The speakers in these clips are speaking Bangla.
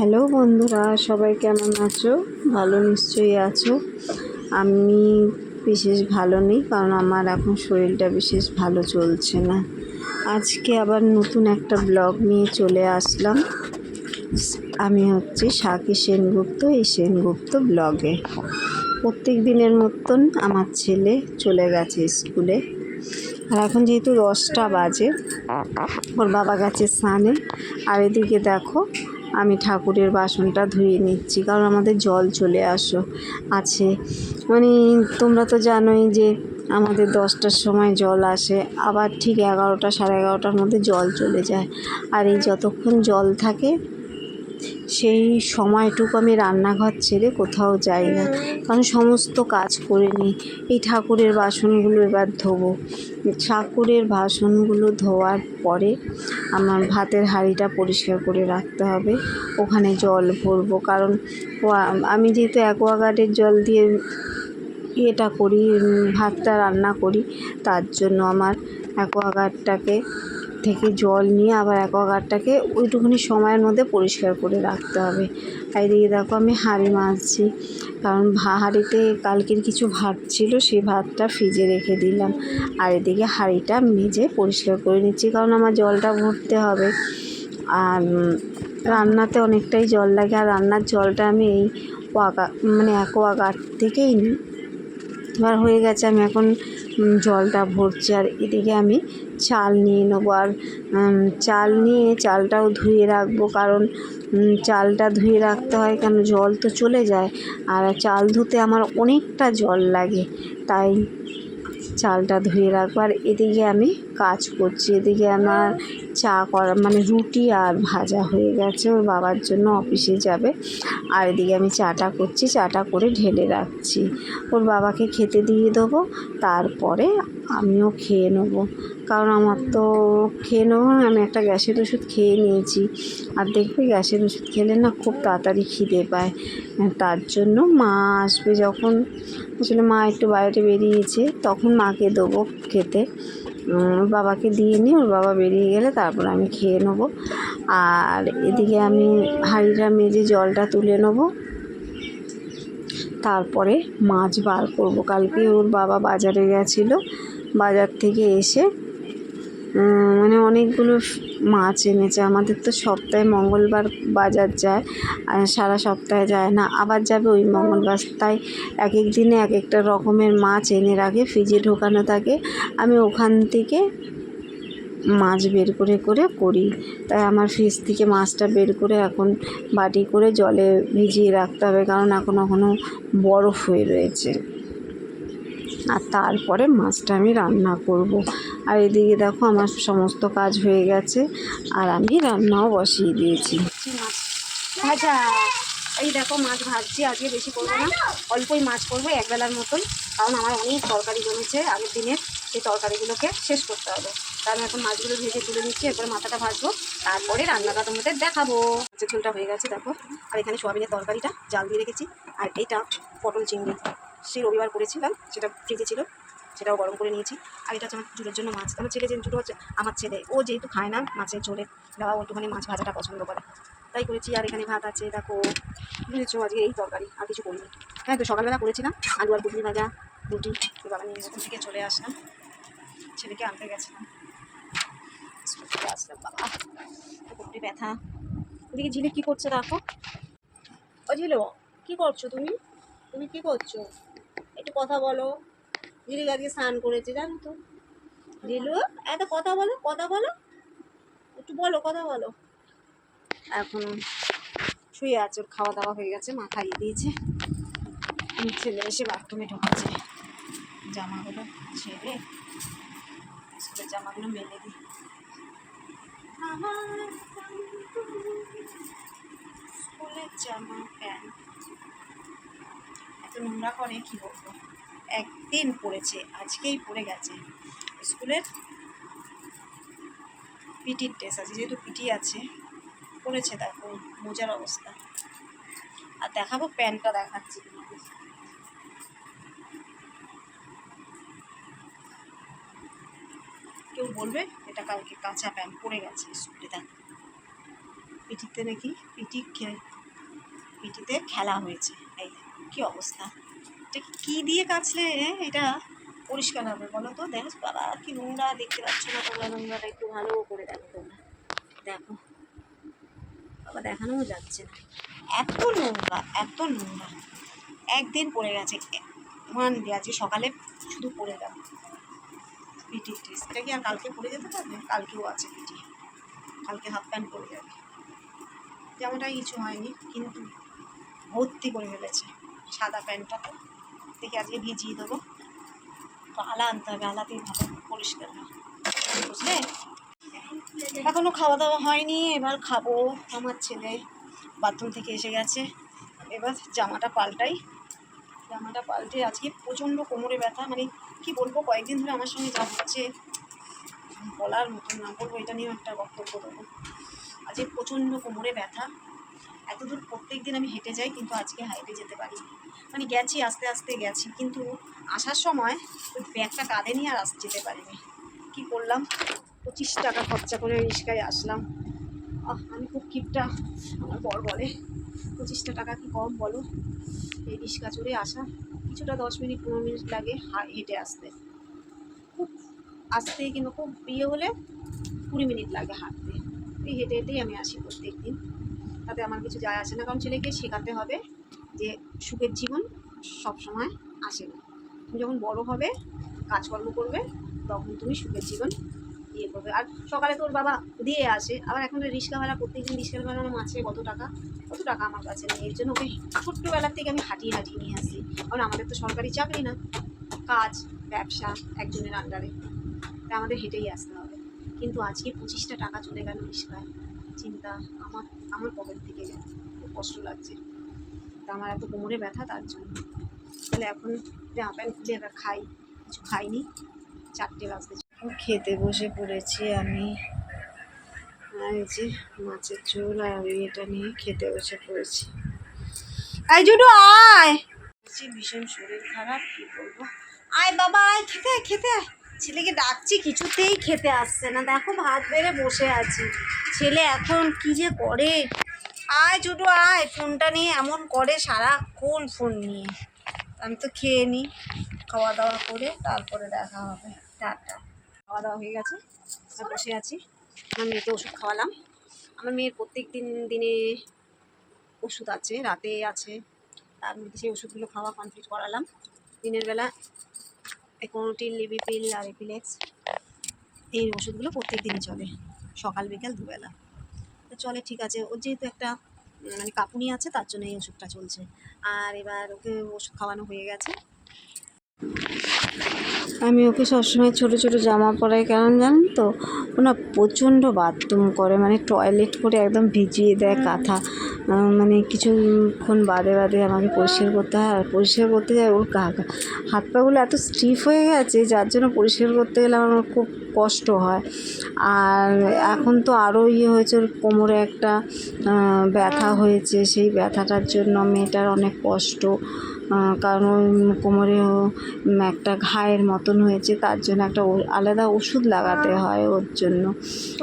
হ্যালো বন্ধুরা, সবাই কেমন আছো? ভালো নিশ্চয়ই আছো। আমি বিশেষ ভালো নেই, কারণ আমার এখন শরীরটা বিশেষ ভালো চলছে না। আজকে আবার নতুন একটা ব্লগ নিয়ে চলে আসলাম। আমি হচ্ছে সাকি সেনগুপ্ত, এই সেনগুপ্ত ব্লগে প্রত্যেক দিনের মতন আমার ছেলে চলে গেছে স্কুলে। আর এখন যেহেতু দশটা বাজে, ওর বাবা গেছে স্নানে। আর এদিকে দেখো আমি ঠাকুরের বাসনটা ধুয়ে নিচ্ছি, কারণ আমাদের জল চলে আসো, আছে। মানে তোমরা তো জানোই যে আমাদের দশটার সময় জল আসে, আবার ঠিক এগারোটা, সাড়ে এগারোটার মধ্যে জল চলে যায়। আর এই যতক্ষণ জল থাকে, সেই সময়টুকু আমি রান্নাঘর ছেড়ে কোথাও যাই না, কারণ সমস্ত কাজ করে নিই। এই ঠাকুরের বাসনগুলো এবার ধোবো। ঠাকুরের বাসনগুলো ধোয়ার পরে আমার ভাতের হাঁড়িটা পরিষ্কার করে রাখতে হবে। ওখানে জল ভরবো কারণ আমি যেহেতু অ্যাকোয়াগার্ডের জল দিয়ে ইয়েটা করি ভাতটা রান্না করি, তার জন্য আমার অ্যাকোয়াগার্ডটাকে থেকে জল নিয়ে আবার অ্যাকোয়াগার্ডটাকে ওইটুকুনি সময়ের মধ্যে পরিষ্কার করে রাখতে হবে। আর এদিকে দেখো আমি হাঁড়ি মাজছি, কারণ হাঁড়িতে কালকের কিছু ভাত ছিল সেই ভাতটা ফ্রিজে রেখে দিলাম। আর এদিকে হাঁড়িটা মেজে পরিষ্কার করে নিচ্ছি, কারণ আমার জলটা ভরতে হবে। আর রান্নাতে অনেকটাই জল লাগে, আর রান্নার জলটা আমি এই ওয়াকা মানে অ্যাকোয়াগার্ড থেকেই নিই এবার হয়ে গেছে, আমি এখন জলটা ভরছি আর এদিকে আমি চাল নিয়ে নেব আর চাল নিয়ে চালটাও ধুয়ে রাখব কারণ চালটা ধুয়ে রাখতে হয় কেন জল তো চলে যায় আর চাল ধুতে আমার অনেকটা জল লাগে, তাই চালটা ধুয়ে রাখব আর এদিকে আমি কাজ করছি। এদিকে আমার চা করা মানে রুটি আর ভাজা হয়ে গেছে। ওর বাবার জন্য অফিসে যাবে। আর এদিকে আমি চাটা করছি। চাটা করে ঢেলে রাখছি। ওর বাবাকে খেতে দিয়ে দেবো। তারপরে আমিও খেয়ে নেব। কারণ আমার তো খেয়ে নেব আমি একটা গ্যাসের ওষুধ খেয়ে নিয়েছি। আর দেখবে গ্যাসের ওষুধ খেলে না খুব তাড়াতাড়ি খিদে পায়। তার জন্য মা আসবে যখন। আসলে মা একটু বাইরে বেরিয়েছে। তখন মাকে দেবো খেতে। ওর বাবাকে দিয়ে নিই ওর বাবা বেরিয়ে গেলে তারপর আমি খেয়ে নেব। আর এদিকে আমি হাঁড়িটা মেজে জলটা তুলে নেব। তারপরে মাছ বার করব। কালকে ওর বাবা বাজারে গেছিল। বাজার থেকে এসে মানে অনেকগুলো মাছ এনেছে। আমাদের তো সপ্তাহে মঙ্গলবার বাজার যায়, আর সারা সপ্তাহে যায় না। আবার যাবে ওই মঙ্গলবার। তাই এক এক দিনে এক একটা রকমের মাছ এনে রাখে ফ্রিজে ঢোকানো থাকে। আমি ওখান থেকে মাছ বের করে করে করি। তাই আমার ফ্রিজ থেকে মাছটা বের করে এখন বাটি করে জলে ভিজিয়ে রাখতে হবে, কারণ এখন এখনও বরফ হয়ে রয়েছে। আর তারপরে মাছটা আমি রান্না করব। আর এদিকে দেখো আমার সমস্ত কাজ হয়ে গেছে আর আমি রান্নাও বসিয়ে দিয়েছি। মাছ ভাজা। এই দেখো মাছ ভাজছি, আজকে বেশি করব না। অল্পই মাছ করব একবেলার মতন, কারণ আমার অনেক তরকারি জমেছে আগের দিনের। সেই তরকারিগুলোকে শেষ করতে হবে। তার আমি এখন মাছগুলো ভেজে তুলে নিচ্ছি, এরপরে মাথাটা ভাজবো। তারপরে রান্নাটা তোমাদের দেখাবো। ঝোলটা হয়ে গেছে, দেখো। আর এখানে সোয়াবিনের তরকারিটা জাল দিয়ে রেখেছি। আর এইটা পটল চিংড়ি। সেই রবিবার করেছিলাম, সেটা ফ্রিজে ছিল, সেটাও গরম করে নিয়েছি। আর এটা হচ্ছে আমার ঝুলের জন্য মাছ। আমার ছেলে যে ঝুলো হচ্ছে, আমার ছেলে, ও যেহেতু খায় না মাছের ঝোলে দেওয়া একটুখানি মাছ ভাজাটা পছন্দ করে। তাই করেছি, আর এখানে ভাত আছে, দেখো, বুঝেছ, আজকে এই তরকারি, আর কিছু করিনি। হ্যাঁ তো সকালবেলা করেছিলাম, আলু আর পুটলি ভাজা, রুটি বাবা নিয়ে থেকে চলে আসলাম। ছেলেকে আনতে গেছিলাম। আসলাম, বাবা। ব্যথা। ওদিকে ঝিলে কী করছে দেখো? ও ঝিলো, কী করছ তুমি? তুমি কী করছ? কথা বলো। ঝিলিক আজকে স্নান করেছে, জানো তো। ঝিলু এত কথা বলো কথা বলো। একটু বলো, কথা বলো। এখন শুয়ে আছে, ওর খাওয়া দাওয়া হয়ে গেছে মা খাইয়ে দিয়েছে। ছেলে এসে বাথরুমে ঢোকাচ্ছে জামাগুলো ছেড়ে স্কুলের জামাগুলো মেলে দিই। স্কুলের জামা, প্যান্ট। এত নোংরা করে, কি বলব? একদিন পড়েছে, আজকেই পড়ে গেছে। স্কুলের পিটির ড্রেস আছে, যেহেতু পিটি আছে, পড়েছে দেখো মোজার অবস্থা। আর দেখাবো প্যান্টটা দেখাচ্ছি কেউ বলবে, এটা কালকে কাঁচা প্যান্ট পরে গেছে স্কুলে, দেখ। পিঠিতে নাকি পিঠি খে- পিঠিতে খেলা হয়েছে। এই, কি অবস্থা? এটা কি- দিয়ে কাচলে এটা পরিষ্কার হবে, বলো তো। দেখো, বাবা, কি নোংরা দেখতে পাচ্ছ না তোমরা? নোংরাটা একটু ভালো করে দেখো তোমরা। দেখো। বাবা, দেখানোও যাচ্ছে না। এত নোংরা এত নোংরা। একদিন পড়ে গেছে। ওয়ান ডে আছে, সকালে শুধু পড়ে গেল। পিটি ড্রেস এটা কি আর কালকে পরে যেতে পারবে? কালকেও আছে পিটি। কালকে হাফ প্যান্ট পরে যাবে। জামাটা কিছু হয়নি, কিন্তু ভর্তি করে ফেলেছে। সাদা প্যান্টটা তো। দেখি আজকে ভিজিয়ে দেবো। তো আলা আনতে হবে, আলাতেই ভালো পরিষ্কার বুঝলে? এখনও খাওয়া দাওয়া হয়নি, এবার খাব আমার ছেলে। বাথরুম থেকে এসে গেছে। এবার জামাটা পাল্টাই। জামাটা পাল্টে আজকে প্রচণ্ড কোমরে ব্যথা মানে কি বলব, কয়েকদিন ধরে আমার সঙ্গে যা হচ্ছে, বলার মতন না, বলব এটা নিয়েও একটা বক্তব্য দেবো। আজকে প্রচণ্ড কোমরে ব্যথা। এত দূর প্রত্যেক দিন আমি হেঁটে যাই, কিন্তু আজকে হাইটে যেতে পারি মানে গেছি, আস্তে আস্তে গেছি, কিন্তু আসার সময় ওই ব্যাগটা কাঁধে নিয়ে আর আস, যেতে পারিনি। কী করলাম? পঁচিশ টাকা খরচা করে রিক্সায় আসলাম। আমি খুব কিপটা, আমার বর বলে, পঁচিশটা টাকা কি কম বলো? এই রিক্সা চড়ে আসা, কিছুটা দশ মিনিট, পনেরো মিনিট লাগে হেঁটে আসতে। খুব আসতে কিংবা খুব ইয়ে হলে কুড়ি মিনিট লাগে হাঁটতে। এই হেঁটে হেঁটেই আমি আসি প্রত্যেক দিন তাতে আমার কিছু যায় আসে না, কারণ ছেলেকে শেখাতে হবে যে সুখের জীবন সব সময় আসে না। তুমি যখন বড় হবে, কাজকর্ম করবে, তখন তুমি সুখের জীবন ইয়ে করবে। আর সকালে তোর বাবা দিয়ে আসে, আবার এখন রিক্সা ভাড়া প্রত্যেকদিন রিক্সা ভাড়া মাসে কত টাকা? কত টাকা আমার কাছে নেই? এর জন্য ওকে ছোট্টবেলার থেকে আমি হাঁটিয়ে হাঁটিয়ে নিয়ে আসি। কারণ আমাদের তো সরকারি চাকরি না। কাজ, ব্যবসা একজনের আন্ডারে তাই আমাদের হেঁটেই আসতে হবে। কিন্তু আজকে পঁচিশটা টাকা চলে গেল রিক্সায়। চিন্তা আমার আমার পকেট থেকে গেল খুব কষ্ট লাগছে। তা আমার এত কোমরে ব্যথা তার জন্য। তাহলে এখন জামা প্যান্ট খুলে এবার খাই। কিছু খাইনি। চারটে বাজতে খেতে বসে পড়েছি আমি। এই যে মাছের ঝোল আর আমি এটা নিয়ে খেতে বসে পড়েছি। আয় জুডু আয়! ভীষণ শরীর খারাপ কি বলব? আয় বাবা আয় খেতে খেতে আয়। ছেলেকে ডাকছি, কিছুতেই খেতে আসছে না। দেখো ভাত বেড়ে বসে আছি। ছেলে এখন কি যে করে? আয় জুডু আয়। ফোনটা নিয়ে এমন করে সারাক্ষণ ফোন নিয়ে। আমি তো খেয়ে নিই খাওয়া দাওয়া করে তারপরে দেখা হবে। টাটা। খাওয়া দাওয়া হয়ে গেছে। বসে আছি। আমার মেয়েকে ওষুধ খাওয়ালাম। আমার মেয়ের প্রত্যেক দিন, দিনে ওষুধ আছে, রাতে আছে। তার মধ্যে সেই ওষুধগুলো খাওয়া কমপ্লিট করালাম। দিনের বেলা একোনোটিল লিবিপিল আর এপিলেক্স এই ওষুধগুলো প্রত্যেক দিনই চলে। সকাল, বিকাল, দুবেলা। তো চলে, ঠিক আছে। ওর যেহেতু একটা মানে কাঁপুনি আছে, তার জন্য এই ওষুধটা চলছে। আর এবার ওকে ওষুধ খাওয়ানো হয়ে গেছে। আমি ওকে সবসময় ছোটো ছোটো জামা পরাই, কারণ জানেন তো, ও না প্রচণ্ড বাথরুম করে মানে টয়লেট করে একদম ভিজিয়ে দেয় কাঁথা। মানে কিছুক্ষণ বাদে বাদে আমাকে পরিষ্কার করতে হয়, আর পরিষ্কার করতে যায় ওর কাকা হাত পাগুলো এত স্টিফ হয়ে গেছে, যার জন্য পরিষ্কার করতে গেলে আমার খুব কষ্ট হয়। আর এখন তো আরও ইয়ে হয়েছে, ওর কোমরে একটা ব্যথা হয়েছে। সেই ব্যথাটার জন্য মেয়েটার অনেক কষ্ট কারণ ওর কোমরে একটা ঘায়ের মতন হয়েছে। তার জন্য একটা আলাদা ওষুধ লাগাতে হয় ওর জন্য।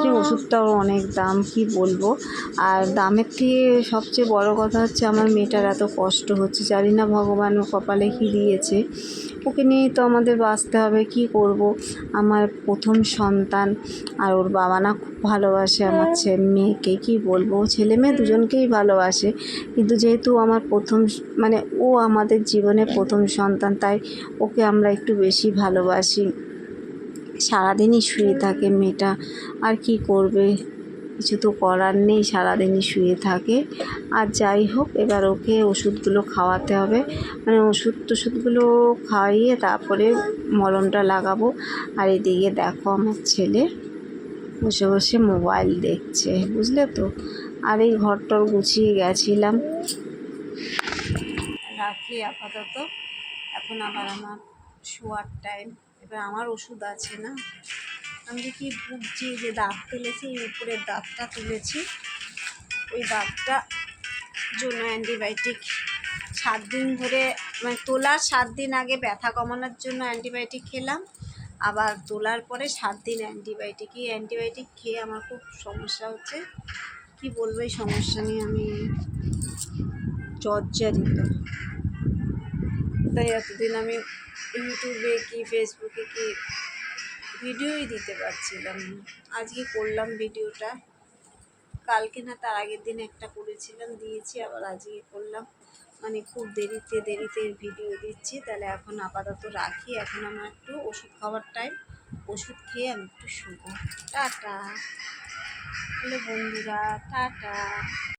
সেই ওষুধটাও অনেক দাম, কি বলব? আর দামের থেকে সবচেয়ে বড় কথা হচ্ছে, আমার মেয়েটার এত কষ্ট হচ্ছে। জানি না ভগবান ও কপালে কি দিয়েছে। ওকে নিয়েই তো আমাদের বাঁচতে হবে কি করব? আমার প্রথম সন্তান আর ওর বাবা না খুব ভালোবাসে আমার ছেলে মেয়েকে কি বলব? ছেলে মেয়ে দুজনকেই ভালোবাসে। কিন্তু যেহেতু আমার প্রথম মানে ও আমাদের জীবনে প্রথম সন্তান তাই ওকে আমরা একটু বেশি ভালোবাসি। সারাদিনই শুয়ে থাকে মেয়েটা আর কি করবে? কিছু তো করার নেই, সারাদিনই শুয়ে থাকে। আর যাই হোক, এবার ওকে ওষুধগুলো খাওয়াতে হবে। মানে ওষুধ টষুধগুলো খাইয়ে তারপরে মলমটা লাগাবো। আর এদিকে দেখো আমার ছেলে বসে বসে মোবাইল দেখছে, বুঝলে তো? আর এই ঘরটর গুছিয়ে গেছিলাম। রাখি আপাতত। এখন আবার আমার শোয়ার টাইম এবার আমার ওষুধ আছে না? আমি কি ভুগছি যে দাঁত তুলেছি এই উপরের দাঁতটা তুলেছি। ওই দাঁতটা জন্য অ্যান্টিবায়োটিক। সাত দিন ধরে মানে তোলার সাত দিন আগে ব্যথা কমানোর জন্য অ্যান্টিবায়োটিক খেলাম। আবার তোলার পরে সাত দিন অ্যান্টিবায়োটিক এই অ্যান্টিবায়োটিক খেয়ে আমার খুব সমস্যা হচ্ছে। কি বলব, এই সমস্যা নিয়ে আমি জর্জারিত। তাই এতদিন আমি ইউটিউবে কি ফেসবুকে কি ভিডিওই দিতে পারছিলাম না। আজকে করলাম ভিডিওটা। কালকে না তার আগের দিন একটা করেছিলাম, দিয়েছি, আবার আজকে করলাম। মানে খুব দেরিতে দেরিতে ভিডিও দিচ্ছি। তাহলে এখন আপাতত রাখি। এখন আমার একটু ওষুধ খাওয়ার টাইম ওষুধ খেয়ে আমি একটু শুবো। টাটা। হ্যালো বন্ধুরা, টাটা।